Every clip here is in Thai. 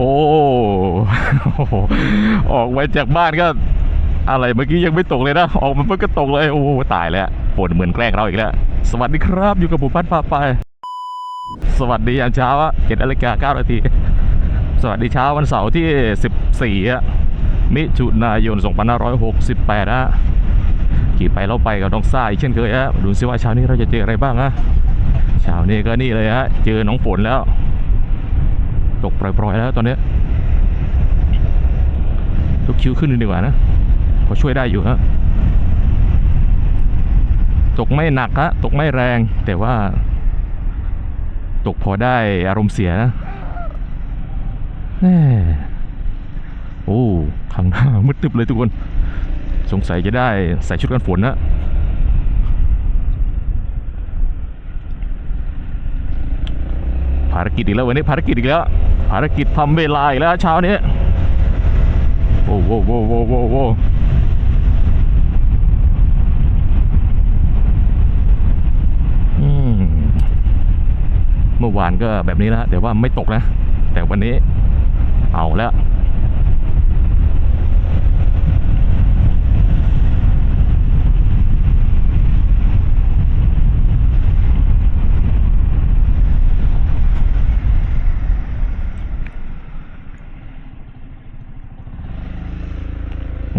โอ้โหออกมาจากบ้านก็ อะไรเมื่อกี้ยังไม่ตกเลยนะ ออกมาเพิ่งก็ตกเลย โอ้ตายแล้วฝนเหมือนแกล้งเราอีกแล้ว สวัสดีครับอยู่กับผมพัดพาไป สวัสดียามเช้าเจ็ดนาฬิกาเก้านาที สวัสดีเช้าวันเสาร์ที่14อะมิถุนายน2568นะขี่ไปแล้วไปกับน้องซ่าอีกเช่นเคยฮะดูซิว่าเช้านี้เราจะเจออะไรบ้างฮะเช้านี้ก็นี่เลยฮะเจอน้องฝนแล้ว ตกปล่อยๆแล้วตอนนี้ทุกคิวขึ้นดีกว่านะพอช่วยได้อยู่ฮะตกไม่หนักฮะตกไม่แรง แต่ว่า ตกพอได้อารมณ์เสียนะแน่โอ้ข้างหน้ามืดตึบเลยทุกคน สงสัยจะได้ใส่ชุดกันฝนนะภารกิจอีกแล้ววันนี้ภารกิจอีกแล้ว ภารกิจทำเวลาอีกแล้วเช้านี้โอ้โหโว้โว้โว้โว้อืมเมื่อวานก็แบบนี้แล้วแต่ว่าไม่ตกนะ แต่วันนี้เอาแล้ว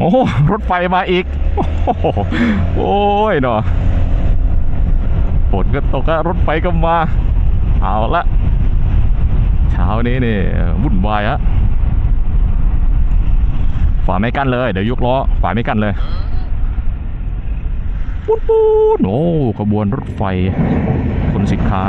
โอ้รถไฟมาอีก โอ้ยเนาะฝนก็ตกอะรถไฟก็มา เอาละเช้านี้นี่วุ่นวายฮะฝาไม่กั้นเลย เดี๋ยวยกล้อฝาไม่กั้นเลยปูนปูนโอ้ขบวนรถไฟขนสินค้า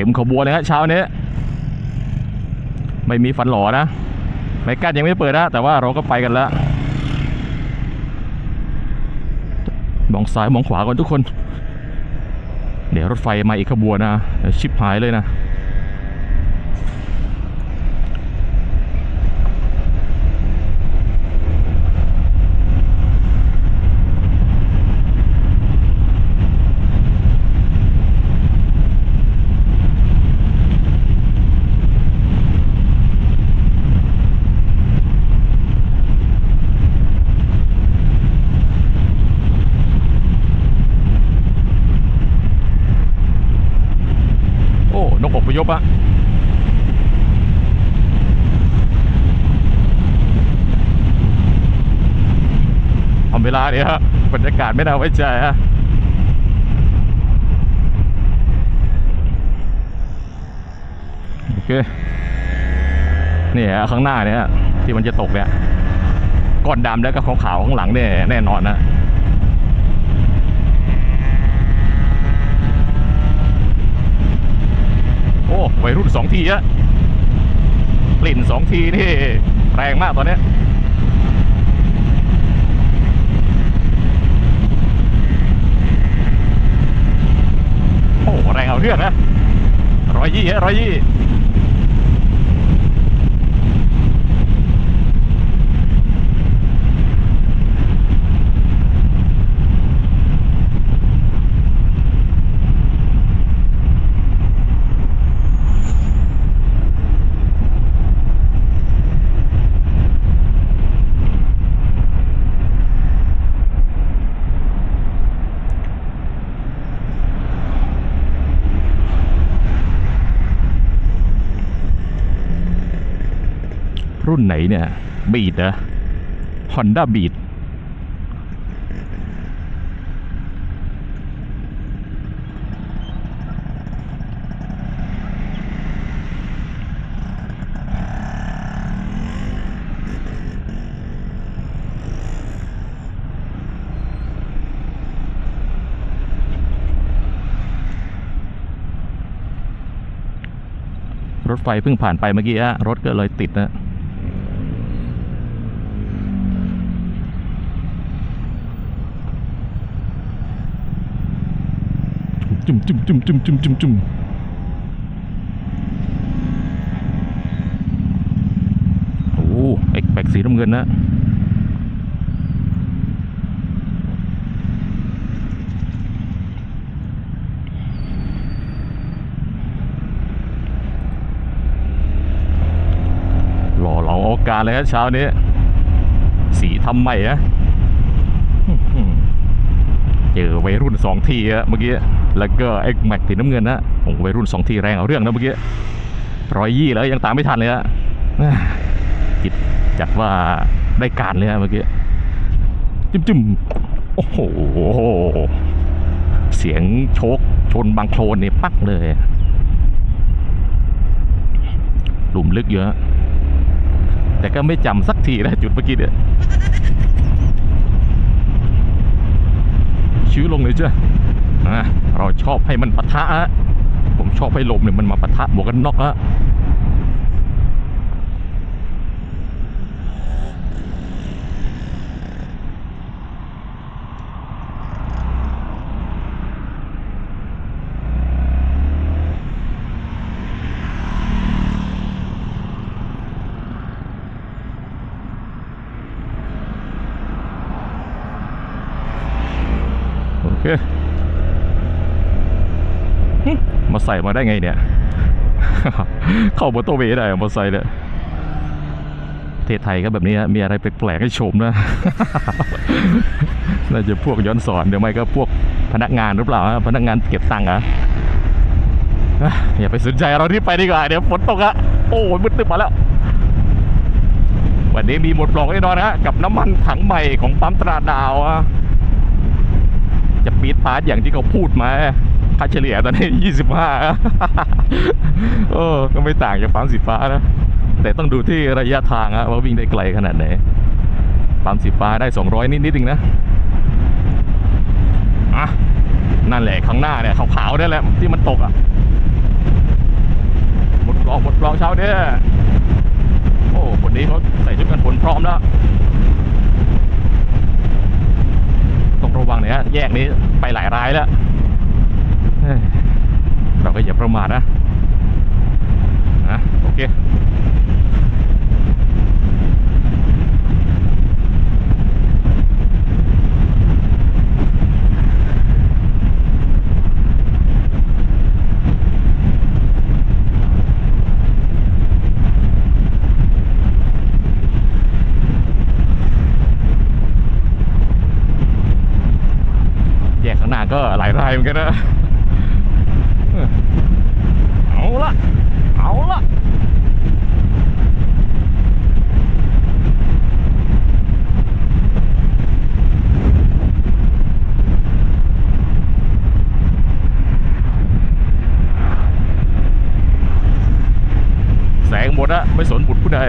ต็มขบวนเลยฮะเช้านี้ ไม่มีฝันหลอนะไม่กั้นยังไม่เปิดนะแต่ว่าเราก็ไปกันแล้วมองซ้ายมองขวาก่อนทุกคน เดี๋ยวรถไฟมาอีกขบวนนะชิบหายเลยนะ โอ้นกอพยพอะทำเวลาเนี่ยฮะบรรยากาศไม่น่าไว้ใจฮะโอเคนี่ฮะข้างหน้าเนี่ยที่มันจะตกเนี่ยก้อนดำแล้วก็ขาวๆข้างหลังเนี่ยแน่นอนนะ โอ้วัยรุ่นสองทีอะกลิ่นสองทีนี่แรงมากตอนเนี้ยโอ้แรงเอาเรื่องนะร้อยยี่ฮะร้อยยี่ รุ่นไหนเนี่ยบีดนะฮอนด้าบีดรถไฟเพิ่งผ่านไปเมื่อกี้ฮะรถก็เลยติดนะ จุ่มจุ่มจุ่มจุ่มจุ่มจุ่มจุ่มโอ้เอ็กแบกสีน้ำเงินนะหล่อเหลาเอาการเลยครับเช้านี้ สีทำใหม่นะเจอวัยรุ่นสองทีอะเมื่อกี้ แล้วก็เอ็กแม็กสีน้ำเงินนะโอ้โหวัยรุ่นสองทีแรงเอาเรื่องนะเมื่อกี้ร้อยยี่แล้วยังตามไม่ทันเลยอะจิตจัดว่าได้การเลยอะเมื่อกี้จุ่มจุ่มโอ้โห เสียงโชกชนบางโคลนนี่ปักเลยหลุมลึกเยอะ แต่ก็ไม่จำสักทีนะจุดเมื่อกี้เนี่ยชื้อลงเลยจ้ะ เราชอบให้มันปะทะผมชอบให้ลมเนี่ยมันมาปะทะหมวกกันน็อกฮะาใส่มาได้ไงเนี่ย เข้ามอเตอร์เวย์ได้เหรอมาใส่เนี่ยประเทศไทยก็แบบนี้ฮะมีอะไรแปลกๆให้ชมนะน่าจะพวกย้อนสอนเดี๋ยวไม่ก็พวกพนักงานหรือเปล่าพนักงานเก็บตังค์อะอย่าไปสนใจเราที่ไปดีกว่าเดี๋ยวฝนตกอะโอ้ยมืดตึ๊บมาแล้ววันนี้มีหมดปลอกแน่นอนฮะกับน้ำมันถังใหม่ของปั๊มตราดาวอะจะปีดพาร์ทอย่างที่เขาพูดมา ค่าเฉลี่ยตอนนี้25โอ้ก็ไม่ต่างจากปั๊มสีฟ้านะ แต่ต้องดูที่ระยะทางอะว่าวิ่งได้ไกลขนาดไหนปั๊มสีฟ้าได้ 200 นิดๆเองนะอะนั่นแหละข้างหน้าเนี่ยขาวๆนี่แหละที่มันตกอะหมดปลอกหมดปลอกเช้าเนี่ยโอ้คนนี้เขาใส่ชุดกันฝนพร้อมแล้วต้องระวังหน่อยฮะแยกนี้ไปหลายรายแล้ว เราก็อย่าประมาทนะนะโอเคแยกข้างหน้าก็หลายรายเหมือนกันนะเออเอาละเอาละแสงหมดอะไม่สนบุตรผู้ใด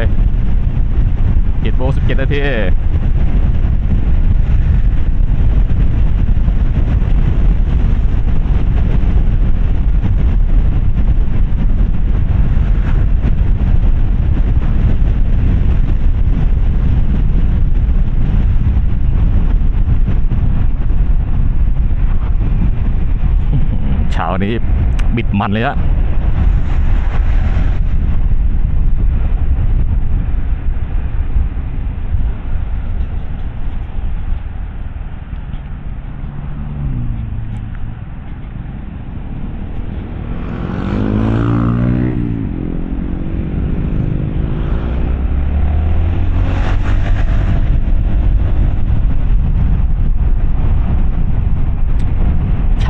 เจ็ดนาทีเช้านี้บิดมันเลยอะ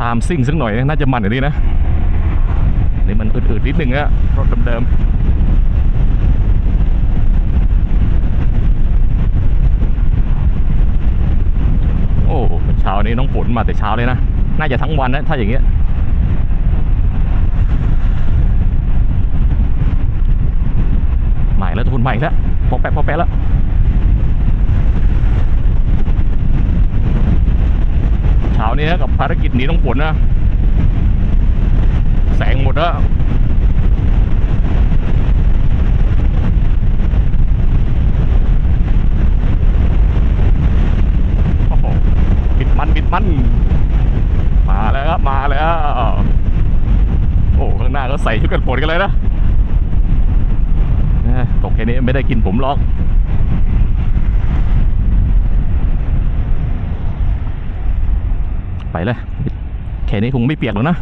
ชามซิ่งสักหน่อยน่าจะมันกว่านี้นะนี่มันอืดๆนิดนึงอะรถเดิมๆโอ้เช้านี้น้องฝนมาแต่เช้าเลยนะ น่าจะทั้งวันนะ ถ้าอย่างเงี้ย ใหม่แล้วทุกคนใหม่แล้วพอแปะพอแปะแล้วาวนี้กับภารกิจหนีต้องฝนนะ แสงหมดแล้วบิดมันบิดมัน มาแล้วครับมาแล้ว โอ้ข้างหน้าก็ใส่ชุดกันฝนกันเลยนะ ตกแค่นี้ไม่ได้กินผมหรอก ไปเลยแค่นี้คงไม่เปียกหรอกนะ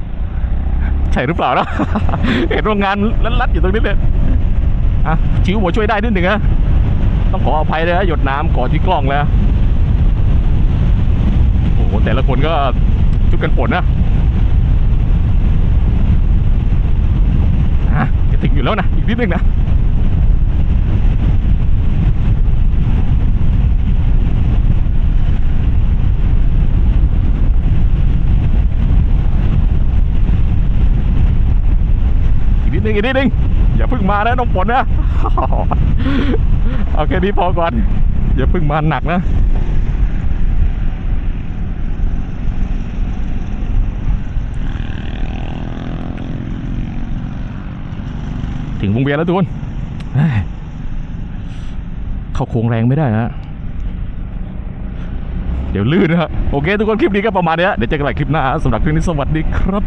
ใช่หรือเปล่านะเห็นว่างานลัดๆอยู่ตรงนี้เลยอะชิวหัวช่วยได้นิดหนึ่งนะต้องขออภัยเลยนะหยดน้ำก่อนที่กล้องแล้วโอ้โหแต่ละคนก็ชุดกันฝนนะอะจะถึงอยู่แล้วนะอีกนิดนึงนะ อีกนิดนึ งอีกนิดนึงอย่าพิ่งมานะน้องฝนนะเอาแค่นี้พอก่อนอย่าพิ่งมาหนักนะถึงวงเวียนแล้วทุกคนเฮ้ยเข้าโค้งแรงไม่ได้ฮะเดี๋ยวลื่นนะฮะโอเค ทุกคนคลิปนี้ก็ประมาณนี้เดี๋ยวเจอกันใหม่คลิปหน้าสำหรับคลิปนี้สวัสดีครับ